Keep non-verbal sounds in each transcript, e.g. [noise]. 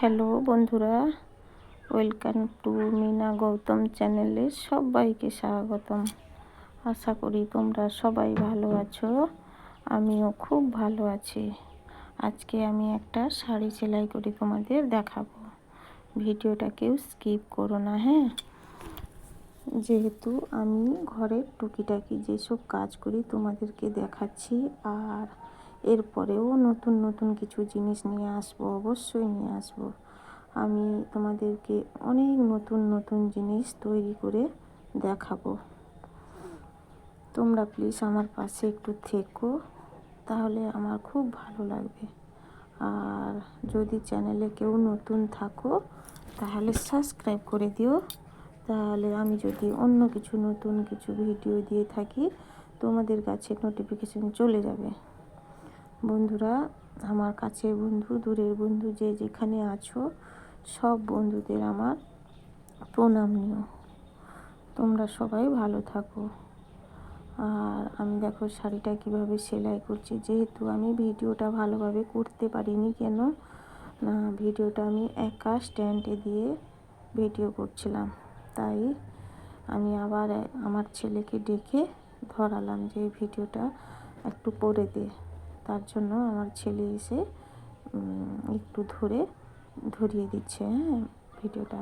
Hello বন্ধুরা, welcome to Mina Gautam চ্যানেলে সবাইকে স্বাগতম। আশা করি তোমরা সবাই ভালো আছো, আমিও খুব ভালো আছি। আজকে আমি একটা শাড়ি সেলাই করে তোমাদের দেখাবো। ভিডিওটা কেউ স্কিপ করো না হ্যাঁ? যেহেতু আমি ঘরের টুকিটাকি যেসব কাজ করি তোমাদেরকে দেখাচ্ছি, আর এরপরেও নতুন নতুন কিছু জিনিস নিয়ে আসব, অবশ্যই নিয়ে আসব। আমি তোমাদেরকে অনেক নতুন নতুন জিনিস তৈরি করে দেখাবো। তোমরা প্লিজ আমার পাশে একটু থেকো, তাহলে আমার খুব ভালো লাগবে। আর যদি চ্যানেলে কেউ নতুন থাকো, তাহলে সাবস্ক্রাইব করে দিও। তাহলে আমি যদি অন্য কিছু নতুন কিছু ভিডিও দিয়ে থাকি, তোমাদের কাছে নোটিফিকেশন চলে যাবে। বন্ধুরা, আমার কাছে বন্ধু, দূরের বন্ধু, যে যেখানে আছো, সব বন্ধুদের আমার প্রণাম নিও। তোমরা সবাই ভালো থাকো। আর আমি দেখো শাড়িটা কীভাবে সেলাই করছি। যেহেতু আমি ভিডিওটা ভালোভাবে করতে পারিনি কেন, না, ভিডিওটা আমি একা স্ট্যান্ডে দিয়ে ভিডিও করছিলাম। তাই আমি আবার আমার ছেলেকে ডেকে ধরালাম যে ভিডিওটা একটু করে দে। তার জন্য আমার ছেলে এসে একটু ধরে, ধরিয়ে দিচ্ছে হ্যাঁ ভিডিওটা।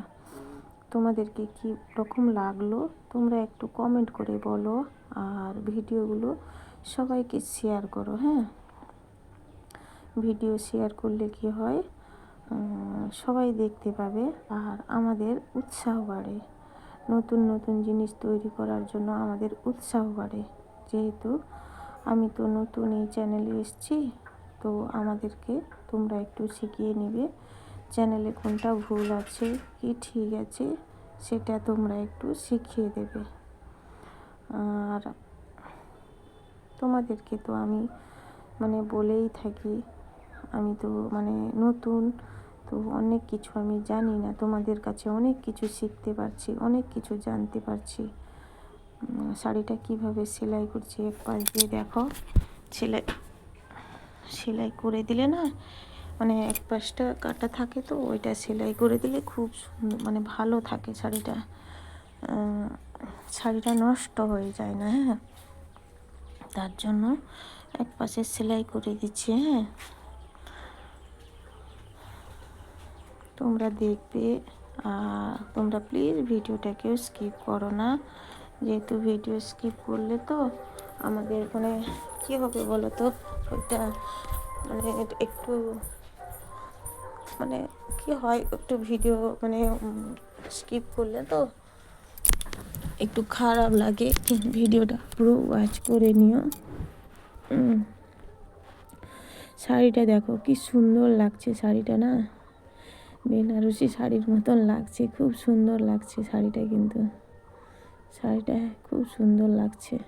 তোমাদেরকে কি রকম লাগল? তোমরা একটু কমেন্ট করে বলো, আর ভিডিওগুলো সবাইকে শেয়ার করো হ্যাঁ। ভিডিও শেয়ার করলে কি হয়? সবাই দেখতে পাবে, আর আমাদের উৎসাহ বাড়ে। নতুন নতুন জিনিস তৈরি করার জন্য আমাদের উৎসাহ বাড়ে, যেহেতু আমি তো নতুন এই চ্যানেলে এসেছি, তো আমাদেরকে তোমরা একটু শিখিয়ে নিবে চ্যানেলে কোনটা ভুল আছে, কি ঠিক আছে, সেটা তোমরা একটু শিখিয়ে দেবে। আর তোমাদেরকে তো আমি মানে বলেই থাকি, আমি তো মানে নতুন, তো অনেক কিছু আমি জানি না, তোমাদের কাছে অনেক কিছু শিখতে পারছি, অনেক কিছু জানতে পারছি। শাড়িটা কীভাবে সেলাই করছি এক পাশ দিয়ে দেখো। সেলাই সেলাই করে দিলে না মানে এক পাশটা কাটা থাকে তো, ওইটা সেলাই করে দিলে খুব সুন্দর মানে ভালো থাকে শাড়িটা। শাড়িটা নষ্ট হয়ে যায় না হ্যাঁ? তার জন্য এক পাশে সেলাই করে দিচ্ছি হ্যাঁ? তোমরা দেখবে আর তোমরা প্লিজ ভিডিওটাকেও স্কিপ করো না। যেহেতু ভিডিও স্কিপ করলে তো আমাদের মানে কী হবে বলো তো ওইটা মানে একটু মানে কি হয়? একটু ভিডিও মানে স্কিপ করলে তো একটু খারাপ লাগে। ভিডিওটা পুরো ওয়াচ করে নিও। শাড়িটা দেখো কি সুন্দর লাগছে শাড়িটা না? বেনারসি শাড়ির মতন লাগছে, খুব সুন্দর লাগছে শাড়িটা কিন্তু। শাড়িটা খুব সুন্দর লাগছে।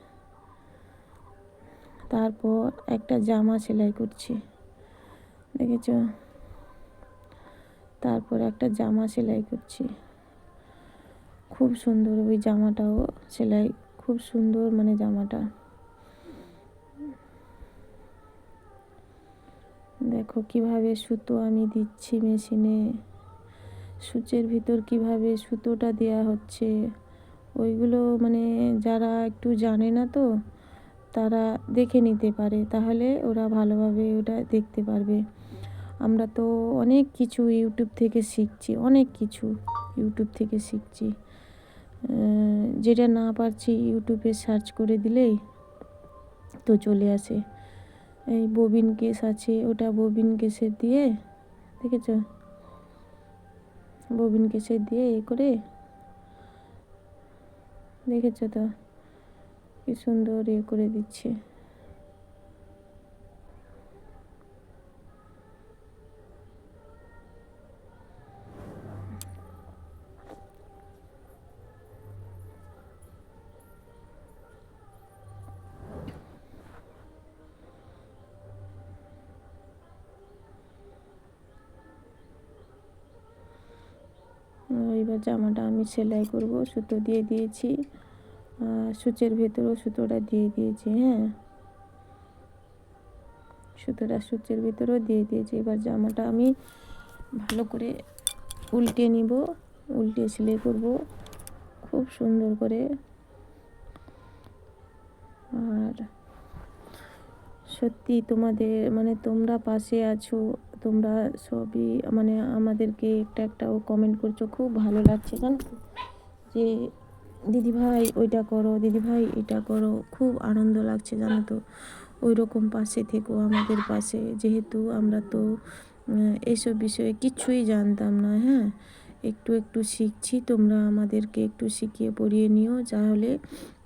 তারপর একটা জামা সেলাই করছি। দেখেছ? তারপর একটা জামা সেলাই করছি। খুব সুন্দর ওই জামাটাও সেলাই, খুব সুন্দর মানে জামাটা। দেখো কীভাবে সুতো আমি দিচ্ছি মেশিনে। সূচের ভিতর কীভাবে সুতোটা দেওয়া হচ্ছে। ওইগুলো মানে যারা একটু জানে না তো, তারা দেখে নিতে পারে। তাহলে ওরা ভালোভাবে ওটা দেখতে পারবে। আমরা তো অনেক কিছু ইউটিউব থেকে শিখছি, অনেক কিছু ইউটিউব থেকে শিখছি। যেটা না পারছি ইউটিউবে সার্চ করে দিলেই তো চলে আসে। এই ববিন কেস আছে, ওটা ববিন কেসের দিয়ে, দেখেছ? ববিন কেসের দিয়ে এ করে দেখেছ তো? কি সুন্দর ইয়ে করে দিচ্ছে। এবার জামাটা আমি সেলাই করব, সুতো দিয়ে দিয়েছি। সূচের ভেতরেও সুতোটা দিয়ে দিয়েছি হ্যাঁ। সুতোটা সূচের ভেতরেও দিয়ে দিয়েছি। এবার জামাটা আমি ভালো করে উল্টে নিব, উল্টে সেলাই করব, খুব সুন্দর করে। আর সত্যি তোমাদের মানে তোমরা পাশে আছো তোমরা সবই মানে আমাদেরকে একটা একটাও কমেন্ট করছ, খুব ভালো লাগছে জানো? যে দিদিভাই ওইটা করো, দিদিভাই এটা করো, খুব আনন্দ লাগছে জানো তো? ওই রকম পাশে থেকো আমাদের পাশে, যেহেতু আমরা তো এইসব বিষয়ে কিছুই জানতাম না হ্যাঁ? একটু একটু শিখছি, তোমরা আমাদেরকে একটু শিখিয়ে পড়িয়ে নিও তাহলে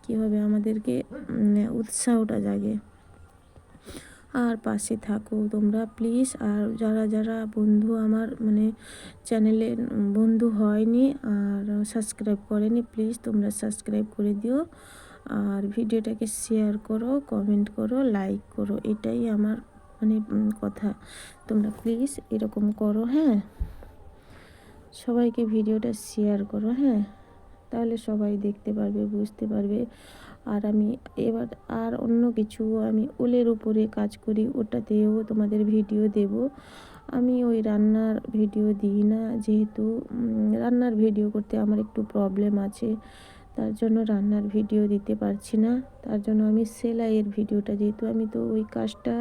কী হবে আমাদেরকে উৎসাহটা জাগে। আর পাশে থাকো তোমরা, প্লিজ। আর যারা যারা বন্ধু আমার মানে চ্যানেলে বন্ধু হয়নি আর সাবস্ক্রাইব করেনি, প্লিজ তোমরা সাবস্ক্রাইব করে দিও। আর ভিডিওটাকে শেয়ার করো, কমেন্ট করো, লাইক করো, এটাই আমার মানে কথা। তোমরা প্লিজ এরকম করো হ্যাঁ? সবাইকে ভিডিওটা শেয়ার করো হ্যাঁ? তাহলে সবাই দেখতে পারবে, বুঝতে পারবে। আর আমি এবার আর অন্য কিছু, আমি ওলের উপরে কাজ করি, ওটাতেও তোমাদের ভিডিও দেব। আমি ওই রান্নার ভিডিও দিই না, যেহেতু রান্নার ভিডিও করতে আমার একটু প্রবলেম আছে। তার জন্য রান্নার ভিডিও দিতে পারছি না। তার জন্য আমি সেলাইয়ের ভিডিওটা যেহেতু আমি তো ওই কাজটা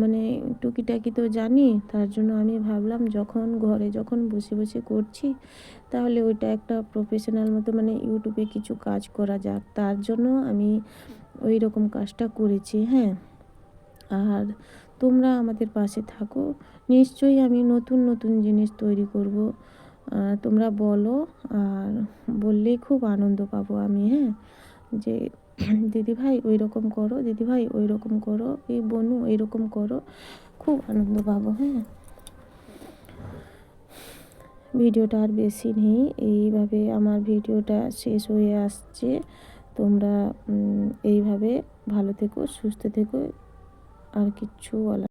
মানে টুকিটাকি তো জানি, তার জন্য আমি ভাবলাম যখন ঘরে যখন বসে বসে করছি, তাহলে ওইটা একটা প্রফেশনাল মতো মানে ইউটিউবে কিছু কাজ করা যাক। তার জন্য আমি ওই রকম কাজটা করেছি হ্যাঁ। আর তোমরা আমাদের পাশে থাকো। নিশ্চয়ই আমি নতুন নতুন জিনিস তৈরি করব। তোমরা বলো আর বললেই খুব আনন্দ পাবো আমি হ্যাঁ? যে [clears throat] দিদি ভাই ওই রকম করো দিদি ভাই ওই রকম করো, এই বনু এই রকম করো, খুব আনন্দ পাবো হ্যাঁ? ভিডিওটা আর বেশি নেই, এইভাবে আমার ভিডিওটা শেষ হয়ে আসছে। তোমরা এইভাবে ভালো থেকো, সুস্থ থেকো, আর কিচ্ছু বলা